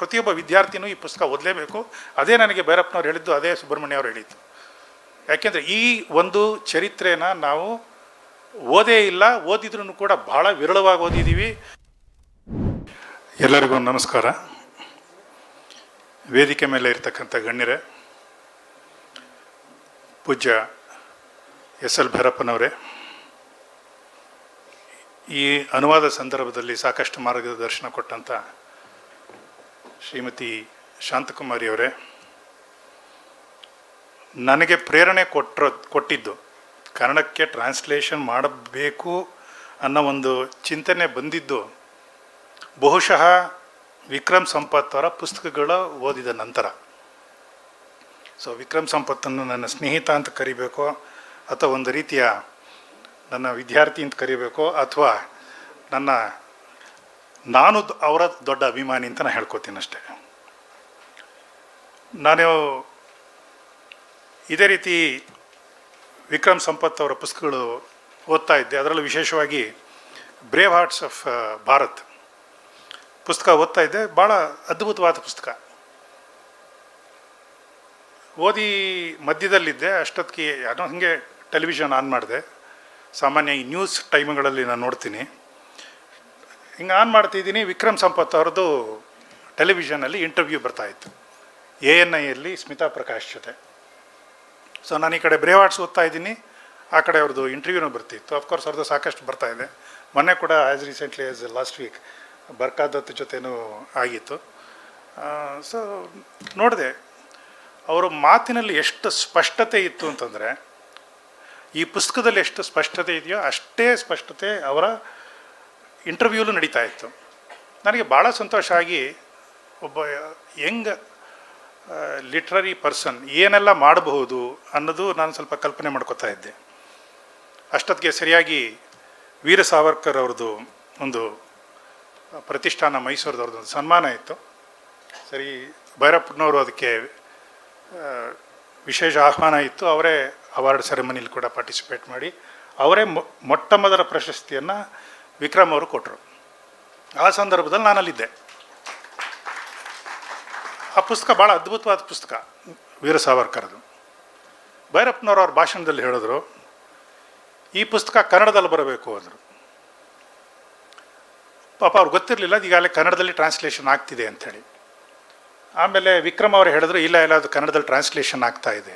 ಪ್ರತಿಯೊಬ್ಬ ವಿದ್ಯಾರ್ಥಿನೂ ಈ ಪುಸ್ತಕ ಓದಲೇಬೇಕು. ಅದೇ ನನಗೆ ಭೈರಪ್ಪನವ್ರು ಹೇಳಿದ್ದು, ಅದೇ ಸುಬ್ರಹ್ಮಣ್ಯ ಅವರು ಹೇಳಿದ್ದು. ಯಾಕೆಂದರೆ ಈ ಒಂದು ಚರಿತ್ರೆನ ನಾವು ಓದೇ ಇಲ್ಲ ಓದಿದ್ರೂ ಕೂಡ ಬಹಳ ವಿರಳವಾಗಿ ಓದಿದ್ದೀವಿ ಎಲ್ಲರಿಗೂ ನಮಸ್ಕಾರ. ವೇದಿಕೆ ಮೇಲೆ ಇರತಕ್ಕಂಥ ಗಣ್ಯರೇ, ಪೂಜ್ಯ ಎಸ್ ಎಲ್ ಭೈರಪ್ಪನವರೇ, ಈ ಅನುವಾದ ಸಂದರ್ಭದಲ್ಲಿ ಸಾಕಷ್ಟು ಮಾರ್ಗದರ್ಶನ ಕೊಟ್ಟಂಥ ಶ್ರೀಮತಿ ಶಾಂತಕುಮಾರಿ ಅವರೇ, ನನಗೆ ಪ್ರೇರಣೆ ಕೊಟ್ಟರು ಕೊಟ್ಟಿದ್ದು ಕನ್ನಡಕ್ಕೆ ಟ್ರಾನ್ಸ್ಲೇಷನ್ ಮಾಡಬೇಕು ಅನ್ನೋ ಒಂದು ಚಿಂತನೆ ಬಂದಿದ್ದು, ಬಹುಶಃ ವಿಕ್ರಮ್ ಸಂಪತ್ ಅವರ ಪುಸ್ತಕಗಳ ಓದಿದ ನಂತರ. ಸೊ ವಿಕ್ರಮ್ ಸಂಪತ್ತನ್ನು ನನ್ನ ಸ್ನೇಹಿತ ಅಂತ ಕರಿಬೇಕೋ, ಅಥವಾ ಒಂದು ರೀತಿಯ ನನ್ನ ವಿದ್ಯಾರ್ಥಿ ಅಂತ ಕರಿಬೇಕೋ, ಅಥವಾ ನನ್ನ ನಾನು ಅವರ ದೊಡ್ಡ ಅಭಿಮಾನಿ ಅಂತ ನಾನು ಹೇಳ್ಕೊತೀನಿ ಅಷ್ಟೇ. ನಾನು ಇದೇ ರೀತಿ ವಿಕ್ರಮ್ ಸಂಪತ್ ಅವರ ಪುಸ್ತಕಗಳು ಓದ್ತಾ ಇದ್ದೆ. ಅದರಲ್ಲೂ ವಿಶೇಷವಾಗಿ ಬ್ರೇವ್ ಹಾರ್ಟ್ಸ್ ಆಫ್ ಭಾರತ್ ಪುಸ್ತಕ ಓದ್ತಾ ಇದ್ದೆ. ಭಾಳ ಅದ್ಭುತವಾದ ಪುಸ್ತಕ. ಓದಿ ಮಧ್ಯದಲ್ಲಿದ್ದೆ. ಅಷ್ಟೊತ್ತಿಗೆ ಯಾರೋ ಹಾಗೆ ಟೆಲಿವಿಷನ್ ಆನ್ ಮಾಡಿದೆ. ಸಾಮಾನ್ಯ ಈ ನ್ಯೂಸ್ ಟೈಮ್ಗಳಲ್ಲಿ ನಾನು ನೋಡ್ತೀನಿ. ಹಿಂಗೆ ಆನ್ ಮಾಡ್ತಿದ್ದೀನಿ, ವಿಕ್ರಮ್ ಸಂಪತ್ ಅವ್ರದ್ದು ಟೆಲಿವಿಷನಲ್ಲಿ ಇಂಟರ್ವ್ಯೂ ಬರ್ತಾ ಇತ್ತು. ಎ ಎನ್ ಐಯಲ್ಲಿ ಸ್ಮಿತಾ ಪ್ರಕಾಶ್ ಜೊತೆ. ಸೊ ನಾನು ಈ ಕಡೆ ಬ್ರೇವಾಡ್ಸ್ ಓದ್ತಾ ಇದ್ದೀನಿ. ಆ ಕಡೆ ಅವ್ರದ್ದು ಇಂಟರ್ವ್ಯೂನೂ ಬರ್ತಿತ್ತು. ಅಫ್ಕೋರ್ಸ್ ಅವ್ರದ್ದು ಸಾಕಷ್ಟು ಬರ್ತಾ ಇದೆ. ಮೊನ್ನೆ ಕೂಡ as recently as last week Barkha Dutt ಜೊತೆನೂ ಆಗಿತ್ತು. ಸೊ ನೋಡಿದೆ, ಅವರ ಮಾತಿನಲ್ಲಿ ಎಷ್ಟು ಸ್ಪಷ್ಟತೆ ಇತ್ತು ಅಂತಂದರೆ, ಈ ಪುಸ್ತಕದಲ್ಲಿ ಎಷ್ಟು ಸ್ಪಷ್ಟತೆ ಇದೆಯೋ ಅಷ್ಟೇ ಸ್ಪಷ್ಟತೆ ಅವರ ಇಂಟರ್ವ್ಯೂಲು ನಡೀತಾ ಇತ್ತು. ನನಗೆ ಭಾಳ ಸಂತೋಷ ಆಗಿ ಒಬ್ಬ ಯಂಗ್ ಲಿಟ್ರರಿ ಪರ್ಸನ್ ಏನೆಲ್ಲ ಮಾಡಬಹುದು ಅನ್ನೋದು ನಾನು ಸ್ವಲ್ಪ ಕಲ್ಪನೆ ಮಾಡ್ಕೋತಾ ಇದ್ದೆ. ಅಷ್ಟೊತ್ತಿಗೆ ಸರಿಯಾಗಿ ವೀರ ಸಾವರ್ಕರ್ ಅವ್ರದ್ದು ಒಂದು ಪ್ರತಿಷ್ಠಾನ ಮೈಸೂರದವ್ರದ್ದು ಒಂದು ಸನ್ಮಾನ ಇತ್ತು. ಸರಿ, ಭೈರಪ್ಪನವರು ಅದಕ್ಕೆ ವಿಶೇಷ ಆಹ್ವಾನ ಇತ್ತು. ಅವರೇ ಅವಾರ್ಡ್ ಸೆರೆಮನಿಲಿ ಕೂಡ ಪಾರ್ಟಿಸಿಪೇಟ್ ಮಾಡಿ ಅವರೇ ಮೊಟ್ಟ ಮೊದಲ ಪ್ರಶಸ್ತಿಯನ್ನು ವಿಕ್ರಮ್ ಅವರು ಕೊಟ್ಟರು ಆ ಸಂದರ್ಭದಲ್ಲಿ ನಾನಲ್ಲಿದ್ದೆ. ಆ ಪುಸ್ತಕ ಭಾಳ ಅದ್ಭುತವಾದ ಪುಸ್ತಕ, ವೀರ ಸಾವರ್ಕರ್ದು ಭೈರಪ್ಪನವರು ಅವ್ರ ಭಾಷಣದಲ್ಲಿ ಹೇಳಿದ್ರು, ಈ ಪುಸ್ತಕ ಕನ್ನಡದಲ್ಲಿ ಬರಬೇಕು ಅಂದರು. ಪಾಪ ಅವ್ರು ಗೊತ್ತಿರಲಿಲ್ಲ ಈಗಾಗಲೇ ಕನ್ನಡದಲ್ಲಿ ಟ್ರಾನ್ಸ್ಲೇಷನ್ ಆಗ್ತಿದೆ ಅಂಥೇಳಿ. ಆಮೇಲೆ ವಿಕ್ರಮ್ ಅವರು ಹೇಳಿದ್ರು, ಇಲ್ಲ ಇಲ್ಲ, ಅದು ಕನ್ನಡದಲ್ಲಿ ಟ್ರಾನ್ಸ್ಲೇಷನ್ ಆಗ್ತಾ ಇದೆ.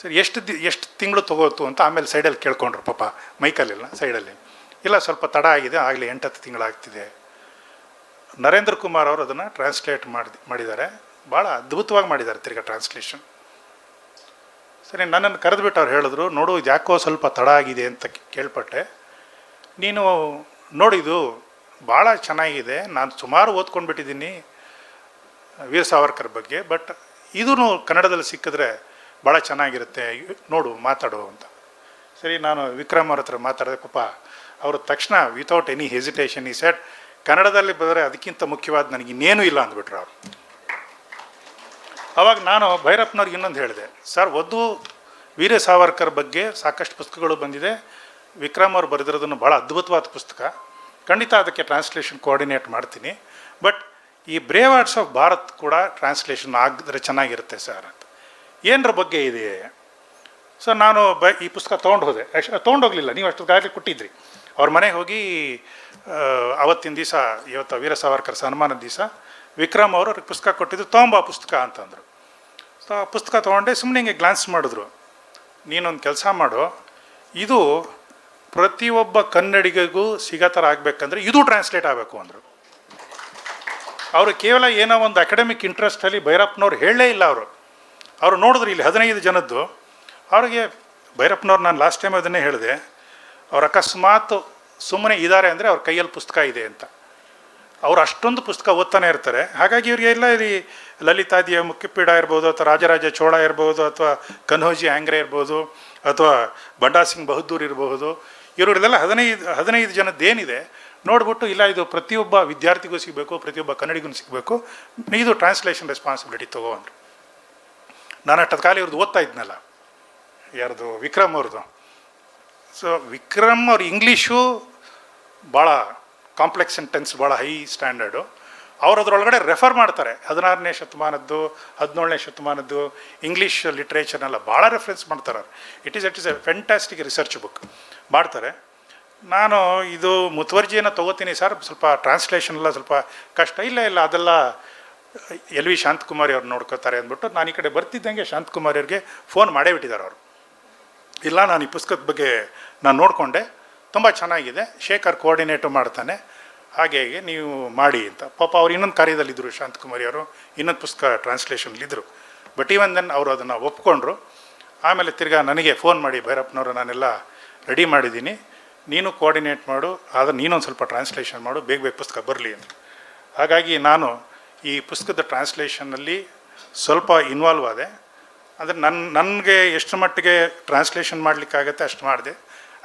ಸರಿ, ಎಷ್ಟು ದಿ, ಎಷ್ಟು ತಿಂಗಳು ತಗೋತು ಅಂತ ಆಮೇಲೆ ಸೈಡಲ್ಲಿ ಕೇಳ್ಕೊಂಡ್ರು ಪಾಪ, ಮೈಕಲ್ಲಿಲ್ಲ ಸೈಡಲ್ಲಿ ಇಲ್ಲ, ಸ್ವಲ್ಪ ತಡ ಆಗಿದೆ, ಆಗಲಿ, ಎಂಟತ್ತು ತಿಂಗಳಾಗ್ತಿದೆ. ನರೇಂದ್ರ ಕುಮಾರ್ ಅವರು ಅದನ್ನು ಟ್ರಾನ್ಸ್ಲೇಟ್ ಮಾಡಿ ಮಾಡಿದ್ದಾರೆ. ಭಾಳ ಅದ್ಭುತವಾಗಿ ಮಾಡಿದ್ದಾರೆ ತಿರ್ಗಾ ಟ್ರಾನ್ಸ್ಲೇಷನ್ ಸರಿ, ನನ್ನನ್ನು ಕರೆದುಬಿಟ್ಟು ಅವ್ರು ಹೇಳಿದ್ರು, ನೋಡು ಯಾಕೋ ಸ್ವಲ್ಪ ತಡ ಆಗಿದೆ ಅಂತ ಕೇಳ್ಪಟ್ಟೆ. ನೀನು ನೋಡಿದು ಭಾಳ ಚೆನ್ನಾಗಿದೆ. ನಾನು ಸುಮಾರು ಓದ್ಕೊಂಡು ಬಿಟ್ಟಿದ್ದೀನಿ ವೀರ ಸಾವರ್ಕರ್ ಬಗ್ಗೆ, ಬಟ್ ಇದೂ ಕನ್ನಡದಲ್ಲಿ ಸಿಕ್ಕಿದ್ರೆ ಭಾಳ ಚೆನ್ನಾಗಿರುತ್ತೆ. ನೋಡು, ಮಾತಾಡು ಅಂತ. ಸರಿ, ನಾನು ವಿಕ್ರಮ್ ಅವ್ರ ಹತ್ರ ಮಾತಾಡಿದೆ ಪಾಪ ಅವರು ತಕ್ಷಣ ವಿತೌಟ್ ಎನಿ ಹೆಸಿಟೇಷನ್ ಈ ಸೆಟ್ ಕನ್ನಡದಲ್ಲಿ ಬರೆದರೆ ಅದಕ್ಕಿಂತ ಮುಖ್ಯವಾದ ನನಗೆ ಇನ್ನೇನೂ ಇಲ್ಲ ಅಂದ್ಬಿಟ್ರು ಅವರು. ಅವಾಗ ನಾನು ಭೈರಪ್ಪನವ್ರಿಗೆ ಇನ್ನೊಂದು ಹೇಳಿದೆ, ಸರ್ ಒದ್ದು ವೀರ ಸಾವರ್ಕರ್ ಬಗ್ಗೆ ಸಾಕಷ್ಟು ಪುಸ್ತಕಗಳು ಬಂದಿದೆ. ವಿಕ್ರಮ್ ಅವರು ಬರೆದಿರೋದನ್ನು ಭಾಳ ಅದ್ಭುತವಾದ ಪುಸ್ತಕ. ಖಂಡಿತ ಅದಕ್ಕೆ ಟ್ರಾನ್ಸ್ಲೇಷನ್ ಕೋಆರ್ಡಿನೇಟ್ ಮಾಡ್ತೀನಿ. ಬಟ್ ಈ ಬ್ರೇವ್ ಆರ್ಟ್ಸ್ ಆಫ್ ಭಾರತ್ ಕೂಡ ಟ್ರಾನ್ಸ್ಲೇಷನ್ ಆಗಿದ್ರೆ ಚೆನ್ನಾಗಿರುತ್ತೆ ಸರ್ ಅಂತ. ಏನರ ಬಗ್ಗೆ ಇದೆ? ಸರ್, ನಾನು ಬ ಈ ಪುಸ್ತಕ ತೊಗೊಂಡು ಹೋದೆ. ತೊಗೊಂಡೋಗ್ಲಿಲ್ಲ ನೀವು ಅಷ್ಟೊತ್ತಿಗಾಗಲೇ ಕೊಟ್ಟಿದ್ರಿ. ಅವ್ರ ಮನೆಗೆ ಹೋಗಿ ಅವತ್ತಿನ ದಿವಸ, ಇವತ್ತು ವೀರ ಸಾವರ್ಕರ್ ಸನ್ಮಾನದ ದಿವಸ, ವಿಕ್ರಮ್ ಅವರು ಅವ್ರಿಗೆ ಪುಸ್ತಕ ಕೊಟ್ಟಿದ್ದು ತೊಗೊಂಬ ಪುಸ್ತಕ ಅಂತಂದರು. ಸೊ ಆ ಪುಸ್ತಕ ತೊಗೊಂಡೆ ಸುಮ್ಮನೆ ಹಿಂಗೆ ಗ್ಲಾನ್ಸ್ ಮಾಡಿದ್ರು. ನೀನೊಂದು ಕೆಲಸ ಮಾಡು. ಇದು ಪ್ರತಿಯೊಬ್ಬ ಕನ್ನಡಿಗರಿಗೂ ಸಿಗೋ ಥರ ಆಗಬೇಕಂದ್ರೆ ಇದು ಟ್ರಾನ್ಸ್ಲೇಟ್ ಆಗಬೇಕು ಅಂದರು. ಅವರು ಕೇವಲ ಏನೋ ಒಂದು ಅಕಾಡೆಮಿಕ್ ಇಂಟ್ರೆಸ್ಟಲ್ಲಿ ಭೈರಪ್ಪನವ್ರು ಹೇಳಲೇ ಇಲ್ಲ ಅವರು. ಅವರು ನೋಡಿದ್ರು ಇಲ್ಲಿ ಹದಿನೈದು ಜನದ್ದು. ಅವ್ರಿಗೆ ಭೈರಪ್ಪನವ್ರು ನಾನು ಲಾಸ್ಟ್ ಟೈಮ್ ಅದನ್ನೇ ಹೇಳಿದೆ. ಅವ್ರು ಅಕಸ್ಮಾತ್ ಸುಮ್ಮನೆ ಇದ್ದಾರೆ ಅಂದರೆ ಅವ್ರ ಕೈಯಲ್ಲಿ ಪುಸ್ತಕ ಇದೆ ಅಂತ. ಅವ್ರು ಅಷ್ಟೊಂದು ಪುಸ್ತಕ ಓದ್ತಾನೆ ಇರ್ತಾರೆ. ಹಾಗಾಗಿ ಇವರಿಗೆ ಎಲ್ಲ ಇಲ್ಲಿ ಲಲಿತಾದಿಯ ಮುಖ್ಯಪೀಠ ಇರ್ಬೋದು ಅಥವಾ ರಾಜರಾಜ ಚೋಳ ಇರ್ಬೋದು ಅಥವಾ ಕನ್ಹೋಜಿ ಆಂಗ್ರೆ ಇರ್ಬೋದು ಅಥವಾ ಬಂಡಾ ಸಿಂಗ್ ಬಹದ್ದೂರ್ ಇರಬಹುದು ಇವರಲ್ಲೆಲ್ಲ ಹದಿನೈದು ಹದಿನೈದು ಜನದ್ದೇನಿದೆ ನೋಡ್ಬಿಟ್ಟು ಇಲ್ಲ, ಇದು ಪ್ರತಿಯೊಬ್ಬ ವಿದ್ಯಾರ್ಥಿಗೂ ಸಿಗಬೇಕು, ಪ್ರತಿಯೊಬ್ಬ ಕನ್ನಡಿಗೂ ಸಿಗಬೇಕು. ಇದು ಟ್ರಾನ್ಸ್ಲೇಷನ್ ರೆಸ್ಪಾನ್ಸಿಬಿಲಿಟಿ ತಗೋ ಅಂದರು. ನಾನು ಅಷ್ಟೊತ್ತು ಕಾಲ ಇವ್ರದ್ದು ಓದ್ತಾ ಇದ್ನಲ್ಲ. ಯಾರ್ದು? ವಿಕ್ರಮ್ ಅವ್ರದ್ದು ಸೊ ವಿಕ್ರಮ್ ಅವ್ರ ಇಂಗ್ಲೀಷು ಭಾಳ ಕಾಂಪ್ಲೆಕ್ಸ್ ಸೆಂಟೆನ್ಸ್ ಭಾಳ ಹೈ ಸ್ಟ್ಯಾಂಡರ್ಡು ಅವ್ರು ಅದರೊಳಗಡೆ ರೆಫರ್ ಮಾಡ್ತಾರೆ. ಹದಿನಾರನೇ ಶತಮಾನದ್ದು, ಹದಿನೇಳನೇ ಶತಮಾನದ್ದು ಇಂಗ್ಲೀಷ್ ಲಿಟ್ರೇಚರ್ನೆಲ್ಲ ಭಾಳ ರೆಫರೆನ್ಸ್ ಮಾಡ್ತಾರೆ it is it is a fantastic research book ಮಾಡ್ತಾರೆ. ನಾನು ಇದು ಮುತುವರ್ಜಿಯನ್ನು ತೊಗೋತೀನಿ ಸರ್. ಸ್ವಲ್ಪ ಟ್ರಾನ್ಸ್ಲೇಷನ್ ಎಲ್ಲ ಸ್ವಲ್ಪ ಕಷ್ಟ. ಇಲ್ಲ ಇಲ್ಲ, ಅದೆಲ್ಲ ಎಲ್ ವಿ ಶಾಂತಕುಮಾರಿ ಅವ್ರು ನೋಡ್ಕೋತಾರೆ ಅಂದ್ಬಿಟ್ಟು ನಾನು ಈ ಕಡೆ ಬರ್ತಿದ್ದಂಗೆ ಶಾಂತಕುಮಾರಿ ಅವ್ರಿಗೆ ಫೋನ್ ಮಾಡೇ ಬಿಟ್ಟಿದ್ದಾರೆ ಅವರು. ಇಲ್ಲ, ನಾನು ಈ ಪುಸ್ತಕದ ಬಗ್ಗೆ ನಾನು ನೋಡಿಕೊಂಡೆ. ತುಂಬ ಚೆನ್ನಾಗಿದೆ. ಶೇಖರ್ ಕೋಆರ್ಡಿನೇಟು ಮಾಡ್ತಾನೆ. ಹಾಗೆ ಹೀಗೆ ನೀವು ಮಾಡಿ ಅಂತ. ಪಾಪ ಅವ್ರು ಇನ್ನೊಂದು ಕಾರ್ಯದಲ್ಲಿದ್ದರು ಶಾಂತಕುಮಾರಿ ಅವರು. ಇನ್ನೊಂದು ಪುಸ್ತಕ ಟ್ರಾನ್ಸ್ಲೇಷನ್ಲಿದ್ದರು ಬಟ್ ಈವನ್ ದೆನ್ ಅವರು ಅದನ್ನು ಒಪ್ಕೊಂಡ್ರು. ಆಮೇಲೆ ತಿರ್ಗಾ ನನಗೆ ಫೋನ್ ಮಾಡಿ, ಭೈರಪ್ಪನವರು, ನಾನೆಲ್ಲ ರೆಡಿ ಮಾಡಿದ್ದೀನಿ. ನೀನು ಕೋಆರ್ಡಿನೇಟ್ ಮಾಡು. ಆದರೆ ನೀನೊಂದು ಸ್ವಲ್ಪ ಟ್ರಾನ್ಸ್ಲೇಷನ್ ಮಾಡು. ಬೇಗ ಬೇಗ ಪುಸ್ತಕ ಬರಲಿ ಅಂತ. ಹಾಗಾಗಿ ನಾನು ಈ ಪುಸ್ತಕದ ಟ್ರಾನ್ಸ್ಲೇಷನ್ನಲ್ಲಿ ಸ್ವಲ್ಪ ಇನ್ವಾಲ್ವ್ ಆದೆ. ಅಂದರೆ ನನ್ನ ನನಗೆ ಎಷ್ಟು ಮಟ್ಟಿಗೆ ಟ್ರಾನ್ಸ್ಲೇಷನ್ ಮಾಡಲಿಕ್ಕಾಗತ್ತೆ ಅಷ್ಟು ಮಾಡಿದೆ.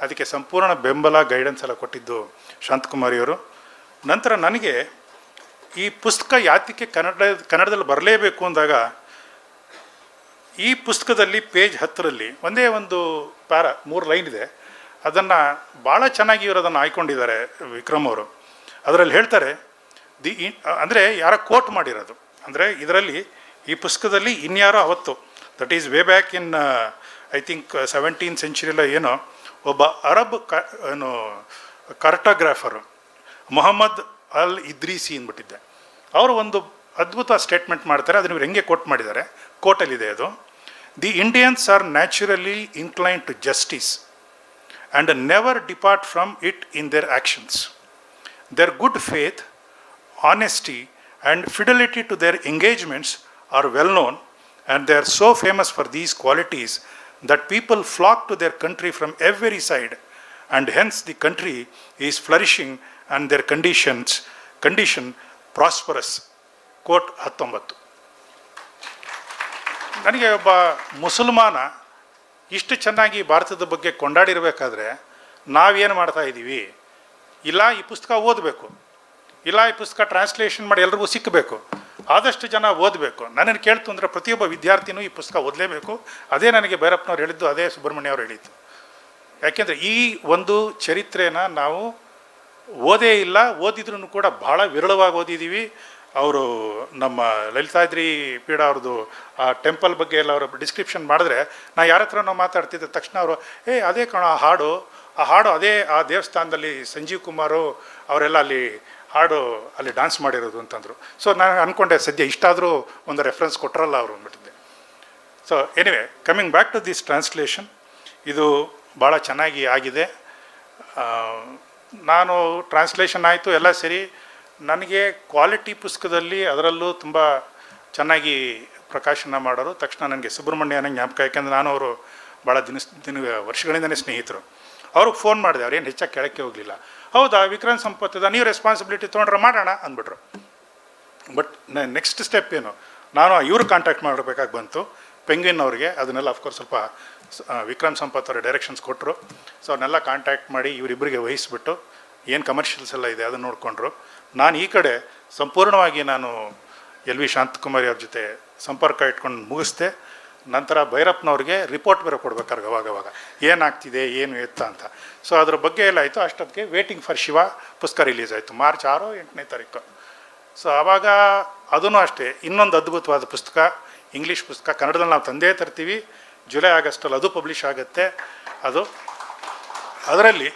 ಅದಕ್ಕೆ ಸಂಪೂರ್ಣ ಬೆಂಬಲ ಗೈಡೆನ್ಸ್ ಎಲ್ಲ ಕೊಟ್ಟಿದ್ದು ಶಾಂತಕುಮಾರಿಯವರು ನಂತರ ನನಗೆ ಈ ಪುಸ್ತಕ ಯಾತಿಕೆ ಕನ್ನಡ, ಕನ್ನಡದಲ್ಲಿ ಬರಲೇಬೇಕು ಅಂದಾಗ, ಈ ಪುಸ್ತಕದಲ್ಲಿ ಪೇಜ್ ಹತ್ತರಲ್ಲಿ ಒಂದೇ ಒಂದು ಪ್ಯಾರ, ಮೂರು ಲೈನ್ ಇದೆ. ಅದನ್ನು ಭಾಳ ಚೆನ್ನಾಗಿ ಇವರು ಅದನ್ನು ಆಯ್ಕೊಂಡಿದ್ದಾರೆ ವಿಕ್ರಮ್ ಅವರು. ಅದರಲ್ಲಿ ಹೇಳ್ತಾರೆ, ದಿ ಅಂದರೆ ಯಾರೋ ಕೋಟ್ ಮಾಡಿರೋದು. ಅಂದರೆ ಇದರಲ್ಲಿ ಈ ಪುಸ್ತಕದಲ್ಲಿ ಇನ್ಯಾರೋ ಅವತ್ತು that is way back in I think seventeen ಸೆಂಚುರಿಲ ಏನೋ ಒಬ್ಬ ಅರಬ್ ಕ ಏನು ಕಾರ್ಟೋಗ್ರಾಫರು ಮೊಹಮ್ಮದ್ ಅಲ್ ಇದ್ರೀಸಿ ಅಂದ್ಬಿಟ್ಟಿದ್ದೆ. ಅವರು ಒಂದು ಅದ್ಭುತ ಸ್ಟೇಟ್ಮೆಂಟ್ ಮಾಡ್ತಾರೆ ಅದನ್ನು ಇವ್ರು ಹೆಂಗೆ ಕೋಟ್ ಮಾಡಿದ್ದಾರೆ ಕೋಟಲ್ಲಿದೆ ಅದು. The Indians are naturally incline to justice and never depart from it in their actions their good faith honesty and fidelity to their engagements are well known, and they are so famous for these qualities that people flock to their country from every side, and hence the country is flourishing and their conditions condition prosperous. Quote ಹತ್ತೊಂಬತ್ತು ನನಗೆ ಒಬ್ಬ ಮುಸಲ್ಮಾನ ಇಷ್ಟು ಚೆನ್ನಾಗಿ ಭಾರತದ ಬಗ್ಗೆ ಕೊಂಡಾಡಿರಬೇಕಾದ್ರೆ ನಾವೇನು ಮಾಡ್ತಾ ಇದ್ದೀವಿ ಇಲ್ಲ ಈ ಪುಸ್ತಕ ಓದಬೇಕು ಇಲ್ಲ ಈ ಪುಸ್ತಕ ಟ್ರಾನ್ಸ್ಲೇಷನ್ ಮಾಡಿ ಎಲ್ರಿಗೂ ಸಿಕ್ಕಬೇಕು ಆದಷ್ಟು ಜನ ಓದಬೇಕು. ನನ್ನನ್ನು ಕೇಳ್ತು ಅಂದರೆ ಪ್ರತಿಯೊಬ್ಬ ವಿದ್ಯಾರ್ಥಿನೂ ಈ ಪುಸ್ತಕ ಓದಲೇಬೇಕು. ಅದೇ ನನಗೆ ಭೈರಪ್ಪನವ್ರು ಹೇಳಿದ್ದು, ಅದೇ ಸುಬ್ರಹ್ಮಣ್ಯ ಅವರು ಹೇಳಿದ್ದು. ಯಾಕೆಂದರೆ ಈ ಒಂದು ಚರಿತ್ರೆನ ನಾವು ಓದೇ ಇಲ್ಲ ಓದಿದ್ರೂ ಕೂಡ ಭಾಳ ವಿರಳವಾಗಿ ಓದಿದ್ದೀವಿ ಅವರು ನಮ್ಮ ಲಲಿತಾದ್ರಿ ಪೀಡ ಅವ್ರದ್ದು, ಆ ಟೆಂಪಲ್ ಬಗ್ಗೆ ಎಲ್ಲ ಅವರು ಡಿಸ್ಕ್ರಿಪ್ಷನ್ ಮಾಡಿದ್ರೆ ನಾ ಯಾರ ಹತ್ರ ನಾವು ಮಾತಾಡ್ತಿದ್ದ. ತಕ್ಷಣ ಅವರು, ಏ, ಅದೇ ಕಣ, ಆ ಹಾಡು ಆ ಹಾಡು ಅದೇ ಆ ದೇವಸ್ಥಾನದಲ್ಲಿ ಸಂಜೀವ್ ಕುಮಾರು ಅವರೆಲ್ಲ ಅಲ್ಲಿ ಹಾಡು ಅಲ್ಲಿ ಡಾನ್ಸ್ ಮಾಡಿರೋದು ಅಂತಂದರು. ಸೊ ನಾನು ಅಂದ್ಕೊಂಡೆ ಸದ್ಯ ಇಷ್ಟಾದರೂ ಒಂದು ರೆಫರೆನ್ಸ್ ಕೊಟ್ಟರಲ್ಲ ಅವರು ಅಂದ್ಬಿಟ್ಟಿದ್ದೆ. So anyway coming back to this translation ಇದು ಭಾಳ ಚೆನ್ನಾಗಿ ಆಗಿದೆ. ನಾನು ಟ್ರಾನ್ಸ್ಲೇಷನ್ ಆಯಿತು, ಎಲ್ಲ ಸರಿ. ನನಗೆ ಕ್ವಾಲಿಟಿ ಪುಸ್ತಕದಲ್ಲಿ ಅದರಲ್ಲೂ ತುಂಬ ಚೆನ್ನಾಗಿ ಪ್ರಕಾಶನ ಮಾಡೋರು. ತಕ್ಷಣ ನನಗೆ ಸುಬ್ರಹ್ಮಣ್ಯನ ಜ್ಞಾಪಕ, ಯಾಕೆಂದರೆ ನಾನು ಅವರು ಭಾಳ ದಿನ ದಿನ, ವರ್ಷಗಳಿಂದನೇ ಸ್ನೇಹಿತರು. ಅವ್ರಿಗೆ ಫೋನ್ ಮಾಡಿದೆ, ಅವ್ರು ಏನು ಹೆಚ್ಚಾಗಿ ಕೆಳಕ್ಕೆ ಹೋಗಲಿಲ್ಲ. ಹೌದಾ ವಿಕ್ರಮ್ ಸಂಪತ್ತದ, ನೀವು ರೆಸ್ಪಾನ್ಸಿಬಿಲಿಟಿ ತೊಗೊಂಡ್ರೆ ಮಾಡೋಣ ಅಂದ್ಬಿಟ್ರು. ಬಟ್ ನೆಕ್ಸ್ಟ್ ಸ್ಟೆಪ್ ಏನು? ನಾನು ಇವ್ರು ಕಾಂಟ್ಯಾಕ್ಟ್ ಮಾಡಬೇಕಾಗಿ ಬಂತು. ಪೆಂಗ್ವಿನ್ ಅವ್ರಿಗೆ, ಅದನ್ನೆಲ್ಲ ಅಫ್ಕೋರ್ಸ್ ಸ್ವಲ್ಪ ವಿಕ್ರಮ್ ಸಂಪತ್ ಅವರ ಡೈರೆಕ್ಷನ್ಸ್ ಕೊಟ್ಟರು ಸೊ ಅವ್ರನ್ನೆಲ್ಲ ಕಾಂಟ್ಯಾಕ್ಟ್ ಮಾಡಿ ಇವರಿಬ್ಬರಿಗೆ ವಹಿಸಿಬಿಟ್ಟು, ಏನು ಕಮರ್ಷಿಯಲ್ಸ್ ಎಲ್ಲ ಇದೆ ಅದನ್ನು ನೋಡಿಕೊಂಡ್ರು. ನಾನು ಈ ಕಡೆ ಸಂಪೂರ್ಣವಾಗಿ ನಾನು ಎಲ್ ವಿ ಶಾಂತಕುಮಾರಿ ಅವ್ರ ಜೊತೆ ಸಂಪರ್ಕ ಇಟ್ಕೊಂಡು ಮುಗಿಸ್ದೆ. ನಂತರ ಭೈರಪ್ಪನವ್ರಿಗೆ ರಿಪೋರ್ಟ್ ಬೇರೆ ಕೊಡ್ಬೇಕಾದ್ರೆ ಅವಾಗ ಅವಾಗ. ಏನಾಗ್ತಿದೆ, ಏನು ಎತ್ತ ಅಂತ. ಸೊ ಅದ್ರ ಬಗ್ಗೆ ಎಲ್ಲ ಆಯಿತು. ಅಷ್ಟೊತ್ತಿಗೆ ವೇಟಿಂಗ್ ಫಾರ್ ಶಿವ ಪುಸ್ತಕ ರಿಲೀಸ್ ಆಯಿತು. ಮಾರ್ಚ್ ಆರು, ಎಂಟನೇ ತಾರೀಕು. ಸೊ ಆವಾಗ ಅದೂ ಅಷ್ಟೇ. ಇನ್ನೊಂದು ಅದ್ಭುತವಾದ ಪುಸ್ತಕ ಇಂಗ್ಲೀಷ್ ಪುಸ್ತಕ. ಕನ್ನಡದಲ್ಲಿ ನಾವು ತಂದೇ ತರ್ತೀವಿ. ಜುಲೈ, ಆಗಸ್ಟಲ್ಲಿ ಅದು ಪಬ್ಲಿಷ್ ಆಗುತ್ತೆ. ಅದು ಅದರಲ್ಲಿ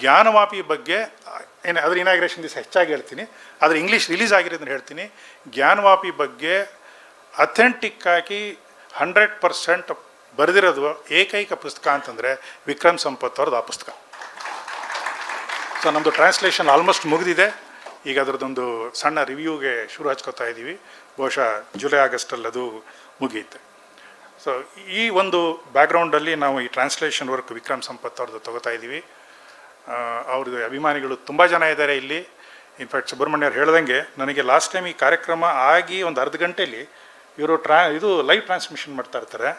ಜ್ಞಾನವಾಪಿ ಬಗ್ಗೆ, ಏನು, ಅದ್ರ ಇನಾಗ್ರೇಷನ್ ದಿವಸ ಹೆಚ್ಚಾಗಿ ಹೇಳ್ತೀನಿ. ಆದರೆ ಇಂಗ್ಲೀಷ್ ರಿಲೀಸ್ ಆಗಿರೋದನ್ನ ಹೇಳ್ತೀನಿ. ಜ್ಞಾನವಾಪಿ ಬಗ್ಗೆ ಅಥೆಂಟಿಕ್ ಆಗಿ ಹಂಡ್ರೆಡ್ ಪರ್ಸೆಂಟ್ ಬರೆದಿರೋದು ಏಕೈಕ ಪುಸ್ತಕ ಅಂತಂದರೆ ವಿಕ್ರಮ್ ಸಂಪತ್ ಅವ್ರದ್ದು ಆ ಪುಸ್ತಕ. ಸೊ ನಮ್ಮದು ಟ್ರಾನ್ಸ್ಲೇಷನ್ ಆಲ್ಮೋಸ್ಟ್ ಮುಗಿದಿದೆ. ಈಗ ಅದರದ್ದೊಂದು ಸಣ್ಣ ರಿವ್ಯೂಗೆ ಶುರು ಹಚ್ಕೋತಾ ಇದ್ದೀವಿ ಬಹುಶಃ ಜುಲೈ, ಆಗಸ್ಟಲ್ಲಿ ಅದು ಮುಗಿಯುತ್ತೆ. ಸೊ ಈ ಒಂದು ಬ್ಯಾಕ್ಗ್ರೌಂಡಲ್ಲಿ ನಾವು ಈ ಟ್ರಾನ್ಸ್ಲೇಷನ್ ವರ್ಕ್ ವಿಕ್ರಮ್ ಸಂಪತ್ ಅವ್ರದ್ದು ತೊಗೋತಾ ಇದ್ದೀವಿ ಅವ್ರದ್ದು ಅಭಿಮಾನಿಗಳು ತುಂಬ ಜನ ಇದ್ದಾರೆ ಇಲ್ಲಿ. ಇನ್ಫ್ಯಾಕ್ಟ್ ಸುಬ್ರಹ್ಮಣ್ಯ ಅವ್ರು ಹೇಳ್ದಂಗೆ, ನನಗೆ ಲಾಸ್ಟ್ ಟೈಮ್ ಈ ಕಾರ್ಯಕ್ರಮ ಆಗಿ ಒಂದು ಅರ್ಧ ಗಂಟೆಯಲ್ಲಿ ಇವರು ಟ್ರಾ, ಇದು ಲೈವ್ ಟ್ರಾನ್ಸ್ಮಿಷನ್ ಮಾಡ್ತಾ ಇರ್ತಾರೆ.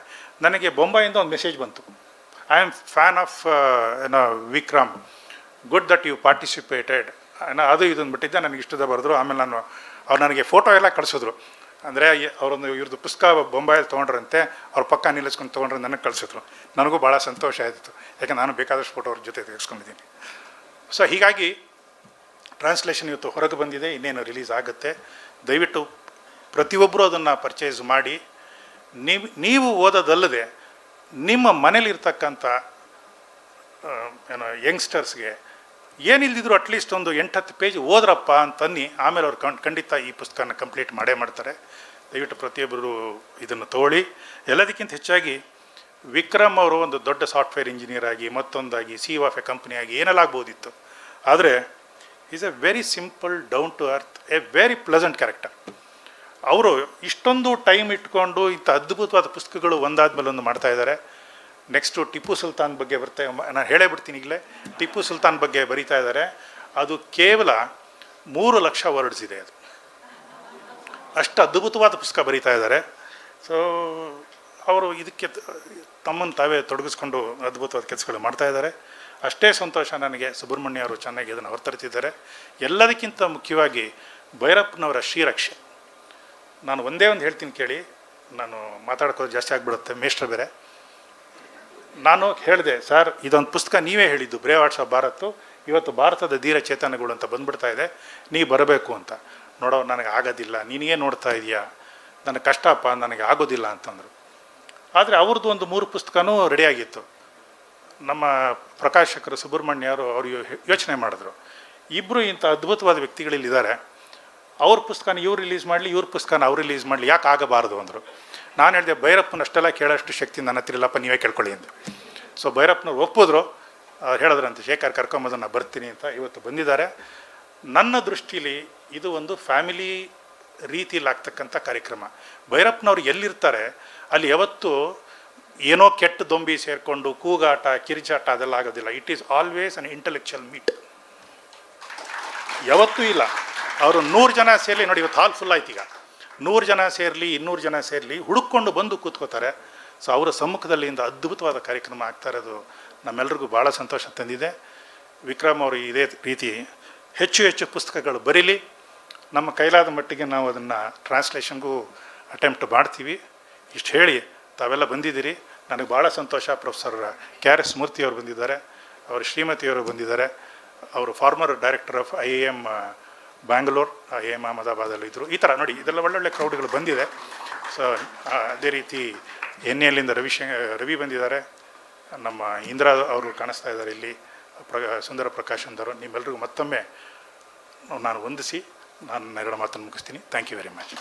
ನನಗೆ ಬೊಂಬಾಯಿಂದ ಒಂದು ಮೆಸೇಜ್ ಬಂತು. ಐ ಆಮ್ ಫ್ಯಾನ್ ಆಫ್ ಏನೋ Vikram. Good that you participated ಅದು ಇದನ್ನು ಬಿಟ್ಟಿದ್ದೆ, ನನಗೆ ಇಷ್ಟದ ಬರೆದ್ರು. ಆಮೇಲೆ ನಾನು ಅವ್ರು ನನಗೆ ಫೋಟೋ ಎಲ್ಲ ಕಳಿಸಿದ್ರು. ಅಂದರೆ ಅವರೊಂದು ಇವ್ರದ್ದು ಪುಸ್ತಕ ಬೊಂಬಾಯಲ್ಲಿ ತೊಗೊಂಡ್ರಂತೆ, ಅವ್ರ ಪಕ್ಕ ನಿಲ್ಲಿಸ್ಕೊಂಡು ತೊಗೊಂಡ್ರೆ ನನಗೆ ಕಳಿಸಿದ್ರು. ನನಗೂ ಭಾಳ ಸಂತೋಷ ಆಯಿತು. ಯಾಕೆ ನಾನು ಬೇಕಾದಷ್ಟು ಫೋಟೋ ಅವ್ರ ಜೊತೆ ತೆಗೆಸ್ಕೊಂಡಿದ್ದೀನಿ. ಸೊ ಹೀಗಾಗಿ ಟ್ರಾನ್ಸ್ಲೇಷನ್ ಇವತ್ತು ಹೊರಗೆ ಬಂದಿದೆ, ಇನ್ನೇನು ರಿಲೀಸ್ ಆಗುತ್ತೆ. ದಯವಿಟ್ಟು ಪ್ರತಿಯೊಬ್ಬರು ಅದನ್ನು ಪರ್ಚೇಸ್ ಮಾಡಿ, ನೀವು ನೀವು ಓದೋದಲ್ಲದೆ ನಿಮ್ಮ ಮನೇಲಿರ್ತಕ್ಕಂಥ ಏನೋ ಯಂಗ್ಸ್ಟರ್ಸ್ಗೆ ಏನಿಲ್ದಿದ್ರು ಅಟ್ಲೀಸ್ಟ್ ಒಂದು ಎಂಟತ್ತು ಪೇಜ್ ಓದ್ರಪ್ಪ ಅಂತನ್ನಿ, ಆಮೇಲೆ ಅವ್ರು ಕಣ್ ಖಂಡಿತ ಈ ಪುಸ್ತಕನ ಕಂಪ್ಲೀಟ್ ಮಾಡೇ ಮಾಡ್ತಾರೆ. ದಯವಿಟ್ಟು ಪ್ರತಿಯೊಬ್ಬರು ಇದನ್ನು ತಗೊಳ್ಳಿ. ಎಲ್ಲದಕ್ಕಿಂತ ಹೆಚ್ಚಾಗಿ ವಿಕ್ರಮ್ ಅವರು ಒಂದು ದೊಡ್ಡ ಸಾಫ್ಟ್ವೇರ್ ಇಂಜಿನಿಯರ್ ಆಗಿ, ಮತ್ತೊಂದಾಗಿ ಸಿ ಆಫ್ ಎ ಕಂಪ್ನಿ ಆಗಿ ಏನೆಲ್ಲ ಆಗ್ಬೋದಿತ್ತು ಆದರೆ is a very simple down to earth a very pleasant character ಅವರು ಇಷ್ಟೊಂದು ಟೈಮ್ ಇಟ್ಕೊಂಡು ಇಂಥ ಅದ್ಭುತವಾದ ಪುಸ್ತಕಗಳು ಒಂದಾದ್ಮೇಲೆ ಒಂದು ಮಾಡ್ತಾ ಇದ್ದಾರೆ. ನೆಕ್ಸ್ಟು ಟಿಪ್ಪು ಸುಲ್ತಾನ್ ಬಗ್ಗೆ ಬರ್ತಾ ನಾನು ಹೇಳೇ ಬಿಡ್ತೀನಿ ಈಗಲೇ. ಟಿಪ್ಪು ಸುಲ್ತಾನ್ ಬಗ್ಗೆ ಬರೀತಾ ಇದ್ದಾರೆ. ಅದು ಕೇವಲ ಮೂರು ಲಕ್ಷ ವರ್ಡ್ಸ್ ಇದೆ ಅದು. ಅಷ್ಟು ಅದ್ಭುತವಾದ ಪುಸ್ತಕ ಬರೀತಾ ಇದ್ದಾರೆ. ಸೊ ಅವರು ಇದಕ್ಕೆ ತಮ್ಮನ್ನು ತಾವೇ ತೊಡಗಿಸ್ಕೊಂಡು ಅದ್ಭುತವಾದ ಕೆಲಸಗಳು ಮಾಡ್ತಾ ಇದ್ದಾರೆ. ಅಷ್ಟೇ ಸಂತೋಷ ನನಗೆ ಸುಬ್ರಹ್ಮಣ್ಯ ಅವರು ಚೆನ್ನಾಗಿ ಇದನ್ನು ಹೊರತರ್ತಿದ್ದಾರೆ. ಎಲ್ಲದಕ್ಕಿಂತ ಮುಖ್ಯವಾಗಿ ಭೈರಪ್ಪನವರ ಶ್ರೀರಕ್ಷೆ. ನಾನು ಒಂದೇ ಒಂದು ಹೇಳ್ತೀನಿ ಕೇಳಿ, ನಾನು ಮಾತಾಡ್ಕೋದು ಜಾಸ್ತಿ ಆಗಿಬಿಡುತ್ತೆ, ಮೇಷ್ಟ್ರ ಬೇರೆ. ನಾನು ಹೇಳಿದೆ, ಸರ್, ಇದೊಂದು ಪುಸ್ತಕ ನೀವೇ ಹೇಳಿದ್ದು ಬ್ರೇವ್ ಆರ್ಟ್ಸ್ ಆಫ್ ಭಾರತ್. ಇವತ್ತು ಭಾರತದ ಧೀರ ಚೇತನಗಳು ಅಂತ ಬಂದ್ಬಿಡ್ತಾ ಇದೆ ನೀ ಬರಬೇಕು ಅಂತ. ನೋಡೋ, ನನಗೆ ಆಗೋದಿಲ್ಲ, ನೀನೇ ನೋಡ್ತಾ ಇದೀಯಾ? ನನಗೆ ಕಷ್ಟಪ್ಪ ನನಗೆ ಆಗೋದಿಲ್ಲ ಅಂತಂದರು. ಆದರೆ ಅವ್ರದ್ದು ಒಂದು ಮೂರು ಪುಸ್ತಕನೂ ರೆಡಿಯಾಗಿತ್ತು ನಮ್ಮ ಪ್ರಕಾಶಕರು ಸುಬ್ರಹ್ಮಣ್ಯ ಅವರು ಅವರು ಯೋಚನೆ ಮಾಡಿದ್ರು. ಇಬ್ಬರು ಇಂಥ ಅದ್ಭುತವಾದ ವ್ಯಕ್ತಿಗಳಿಲ್ಲಿದ್ದಾರೆ. ಅವ್ರ ಪುಸ್ತಕನ ಇವ್ರು ರಿಲೀಸ್ ಮಾಡಲಿ, ಇವ್ರ ಪುಸ್ತಕನ ಅವ್ರು ರಿಲೀಸ್ ಮಾಡಲಿ, ಯಾಕೆ ಆಗಬಾರ್ದು ಅಂದರು. ನಾನು ಹೇಳಿದೆ, ಭೈರಪ್ಪನ ಅಷ್ಟೆಲ್ಲ ಕೇಳೋಷ್ಟು ಶಕ್ತಿ ನನ್ನ ಹತ್ರ ಇಲ್ಲಪ್ಪ, ನೀವೇ ಕೇಳ್ಕೊಳ್ಳಿ ಅಂತ. ಸೊ ಭೈರಪ್ಪನವ್ರು ಒಪ್ಪಿದ್ರು. ಹೇಳಿದ್ರಂತೆ, ಶೇಖರ್ ಕರ್ಕೊಂಬಂದು ನಾನು ಬರ್ತೀನಿ ಅಂತ ಇವತ್ತು ಬಂದಿದ್ದಾರೆ. ನನ್ನ ದೃಷ್ಟಿಲಿ ಇದು ಒಂದು ಫ್ಯಾಮಿಲಿ ರೀತಿಯಲ್ಲಿ ಆಗ್ತಕ್ಕಂಥ ಕಾರ್ಯಕ್ರಮ. ಭೈರಪ್ಪನವ್ರು ಎಲ್ಲಿರ್ತಾರೆ, ಅಲ್ಲಿ ಯಾವತ್ತು ಏನೋ ಕೆಟ್ಟ ದೊಂಬಿ ಸೇರಿಕೊಂಡು ಕೂಗಾಟ, ಕಿರಿಚಾಟ ಅದೆಲ್ಲ ಆಗೋದಿಲ್ಲ. It is always an intellectual meet ಯಾವತ್ತೂ ಇಲ್ಲ. ಅವರು ನೂರು ಜನ ಸೇರಲಿ ನೋಡಿ, ಇವತ್ತು ಹಾಲ್ ಫುಲ್ ಆಯ್ತು ಈಗ. ನೂರು ಜನ ಸೇರಲಿ, ಇನ್ನೂರು ಜನ ಸೇರಲಿ ಹುಡುಕೊಂಡು ಬಂದು ಕೂತ್ಕೋತಾರೆ. ಸೊ ಅವರ ಸಮ್ಮುಖದಲ್ಲಿ ಇಂದ ಅದ್ಭುತವಾದ ಕಾರ್ಯಕ್ರಮ ಆಗ್ತಾ ಇರೋದು ನಮ್ಮೆಲ್ರಿಗೂ ಭಾಳ ಸಂತೋಷ ತಂದಿದೆ. ವಿಕ್ರಮ್ ಅವರು ಇದೇ ರೀತಿ ಹೆಚ್ಚು ಹೆಚ್ಚು ಪುಸ್ತಕಗಳು ಬರೀಲಿ. ನಮ್ಮ ಕೈಲಾದ ಮಟ್ಟಿಗೆ ನಾವು ಅದನ್ನು ಟ್ರಾನ್ಸ್ಲೇಷನ್ಗೂ ಅಟೆಂಪ್ಟ್ ಮಾಡ್ತೀವಿ. ಇಷ್ಟು ಹೇಳಿ, ತಾವೆಲ್ಲ ಬಂದಿದ್ದೀರಿ. ನನಗೆ ಭಾಳ ಸಂತೋಷ. ಪ್ರೊಫೆಸರ್ ಕೆ ಆರ್ ಎಸ್ ಮೂರ್ತಿಯವರು ಬಂದಿದ್ದಾರೆ. ಅವರು ಶ್ರೀಮತಿಯವರು ಬಂದಿದ್ದಾರೆ. ಅವರು former director of I I M Bangalore I M ಅಹಮದಾಬಾದಲ್ಲಿ ಇದ್ದರು ಈ ಥರ ನೋಡಿ ಇದೆಲ್ಲ ಒಳ್ಳೊಳ್ಳೆ ಕ್ರೌಡ್ಗಳು ಬಂದಿದೆ. ಸೊ ಅದೇ ರೀತಿ ಎನ್ ಎಲ್ಲಿಂದ ರವಿಶಂಕರ್ ರವಿ ಬಂದಿದ್ದಾರೆ. ನಮ್ಮ ಇಂದಿರಾ ಅವರು ಕಾಣಿಸ್ತಾ ಇದ್ದಾರೆ ಇಲ್ಲಿ. ಪ್ರ, ಸುಂದರ ಪ್ರಕಾಶ್ ಅಂದರು. ನಿಮ್ಮೆಲ್ಲರಿಗೂ ಮತ್ತೊಮ್ಮೆ ನಾನು ವಂದಿಸಿ, ನಾನು ಎರಡು ಮಾತನ್ನು ಮುಗಿಸ್ತೀನಿ. Thank you very much